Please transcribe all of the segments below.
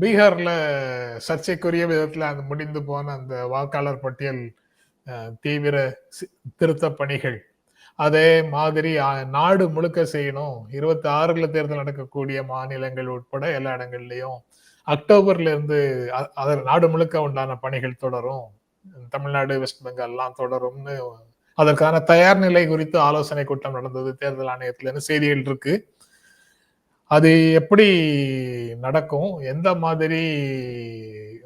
பீகார்ல சர்ச்சைக்குரிய விதத்துல அந்த முடிந்து போன அந்த வாக்காளர் பட்டியல் தீவிர திருத்த திருத்தப் பணிகள். அதே மாதிரி நாடு முழுக்க செய்யணும். இருபத்தி ஆறுல தேர்தல் நடக்கக்கூடிய மாநிலங்கள் உட்பட எல்லா இடங்கள்லயும் அக்டோபர்ல இருந்து அதர் நாடு முழுக்க உண்டான பணிகள் தொடரும். தமிழ்நாடு வெஸ்ட் பெங்கால்லாம் தொடரும்னு அதற்கான தயார் நிலை குறித்து ஆலோசனை கூட்டம் நடந்தது. தேர்தல் ஆணையத்திலன்னு செய்திகள் இருக்கு. அது எப்படி நடக்கும்? எந்த மாதிரி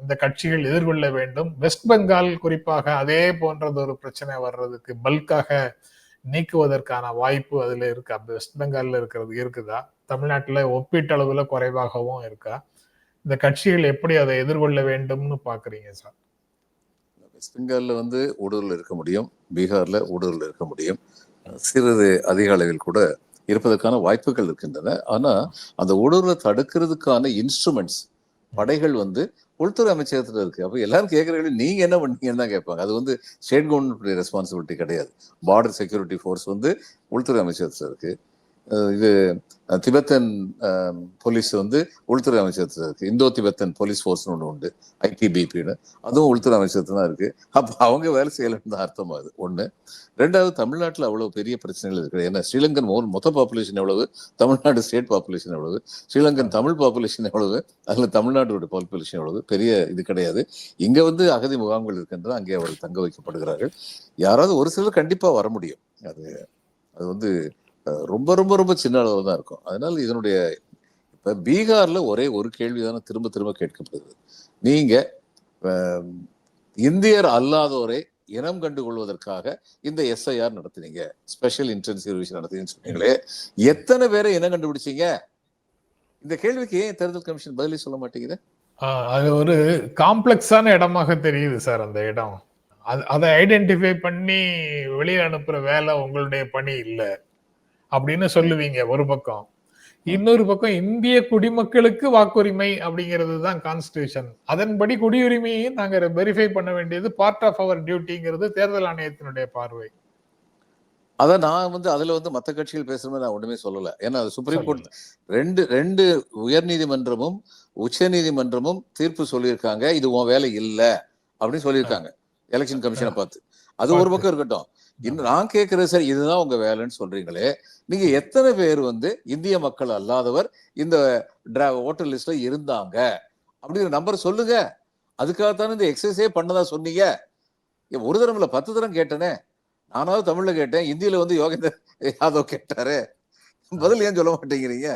இந்த கட்சிகள் எதிர்கொள்ள வேண்டும்? வெஸ்ட் பெங்கால் குறிப்பாக அதே போன்றது ஒரு பிரச்சனை வர்றதுக்கு பல்காக நீக்குவதற்கான வாய்ப்பு அதுல இருக்கா? வெஸ்ட் பெங்காலில் இருக்கிறது இருக்குதா? தமிழ்நாட்டில் ஒப்பீட்டளவில் குறைவாகவும் இருக்கா? இந்த கட்சிகள் எப்படி அதை எதிர்கொள்ள வேண்டும்னு பாக்குறீங்க சார்? வெஸ்ட் பெங்காலில் வந்து ஊடுருவல் இருக்க முடியும். பீகார்ல ஊடுருவல் இருக்க முடியும். சிறிது அதிக அளவில் கூட இருப்பதற்கான வாய்ப்புகள் இருக்கின்றன. ஆனா அந்த ஊடுருவலை தடுக்கிறதுக்கான இன்ஸ்ட்ருமெண்ட்ஸ் படைகள் வந்து உள்துறை அமைச்சகத்தில் இருக்கு. அப்போ எல்லாரும் கேட்குறவங்க நீங்க என்ன பண்ணீங்கன்னு தான் கேட்பாங்க? அது வந்து ஸ்டேட் கவர்மெண்ட் ரெஸ்பான்சிபிலிட்டி கிடையாது. பார்டர் செக்யூரிட்டி ஃபோர்ஸ் வந்து உள்துறை அமைச்சகத்துல இருக்கு. இது திபெத்தன் போலீஸ் வந்து உள்துறை அமைச்சகத்துல இருக்கு. இந்தோ திபெத்தன் போலீஸ் ஃபோர்ஸ்னு ஒன்று உண்டு. ஐடிபிபின்னு அதுவும் உள்துறை அமைச்சகத்துல தான் இருக்கு. அப்ப அவங்க வேலை செய்யலன்னு தான் அர்த்தம் ஆகுது ஒண்ணு. ரெண்டாவது தமிழ்நாட்டுல அவ்வளவு பெரிய பிரச்சனைகள் இருக்குது ஏன்னா ஸ்ரீலங்கன் மொத்த பாப்புலேஷன் எவ்வளவு? தமிழ்நாடு ஸ்டேட் பாப்புலேஷன் எவ்வளவு? ஸ்ரீலங்கன் தமிழ் பாப்புலேஷன் எவ்வளவு? அதுல தமிழ்நாட்டோட பாப்புலேஷன் எவ்வளவு? பெரிய இது கிடையாது. இங்க வந்து அகதி முகாம்கள் இருக்கின்றன. அங்கே அவர்கள் தங்க வைக்கப்படுகிறார்கள். யாராவது ஒரு சிலர் கண்டிப்பா வர முடியும். அது அது வந்து ரொம்ப ரொம்ப ரொம்ப சின்ன அளவில் தான் இருக்கும். அதனால இதனுடைய இப்போ பீகாரில் ஒரே ஒரு கேள்விதானே திரும்ப திரும்ப கேட்கப்படுது. நீங்கள் இந்தியர் அல்லாதோரை இனம் கண்டு கொள்வதற்காக இந்த எஸ்ஐஆர் நடத்துனீங்க. ஸ்பெஷல் இன்டென்சிவ் ரிவிஷன் நடத்துனீங்கன்னு சொன்னீங்களே எத்தனை பேரை இனம் கண்டுபிடிச்சீங்க? இந்த கேள்விக்கு ஏன் தேர்தல் கமிஷன் பதிலே சொல்ல மாட்டேங்குது? அது ஒரு காம்ப்ளெக்ஸான இடமாக தெரியுது சார் அந்த இடம். அதை ஐடென்டிஃபை பண்ணி வெளியே அனுப்புற வேலை உங்களுடைய பணி இல்லை. அப்படின்னு சொல்லுவீங்க ஒரு பக்கம். இன்னொரு பக்கம் இந்திய குடிமக்களுக்கு வாக்குரிமை அப்படிங்கிறது தான் கான்ஸ்டியூஷன் அதன்படி குடியுரிமையை நாங்க வெரிஃபை பண்ண வேண்டியது பார்ட் ஆஃப் அவர் டியூட்டிங்கிறது தேர்தல் ஆணையத்தினுடைய பார்வை. அதான் நான் வந்து அதுல வந்து மத்த கட்சிகள் பேசுற நான் ஒண்ணுமே சொல்லல. ஏன்னா அது சுப்ரீம் கோர்ட். ரெண்டு ரெண்டு உயர் நீதிமன்றமும் உச்ச நீதிமன்றமும் தீர்ப்பு சொல்லியிருக்காங்க. இது உன் வேலை இல்ல அப்படின்னு சொல்லியிருக்காங்க. எலெக்ஷன் கமிஷனை பார்த்து. அது ஒரு. பக்கம் இருக்கட்டும். இன்னும் நான் கேட்கிறேன் சார் இதுதான் உங்க வேலைன்னு சொல்றீங்களே. நீங்க எத்தனை பேர் வந்து இந்திய மக்கள் அல்லாதவர் இந்த ஓட்டர் லிஸ்ட்ல இருந்தாங்க? அப்படிங்கிற நம்பர் சொல்லுங்க. அதுக்காகத்தானே இந்த எக்ஸசைஸே பண்ணதா சொன்னீங்க. ஏன் ஒரு தரம் இல்ல பத்து தரம் கேட்டேனே. நானாவது தமிழ்ல கேட்டேன் இந்தியில வந்து யோகேந்தர் யாதவ் கேட்டாரு. பதில் ஏன் சொல்ல மாட்டேங்கிறீங்க?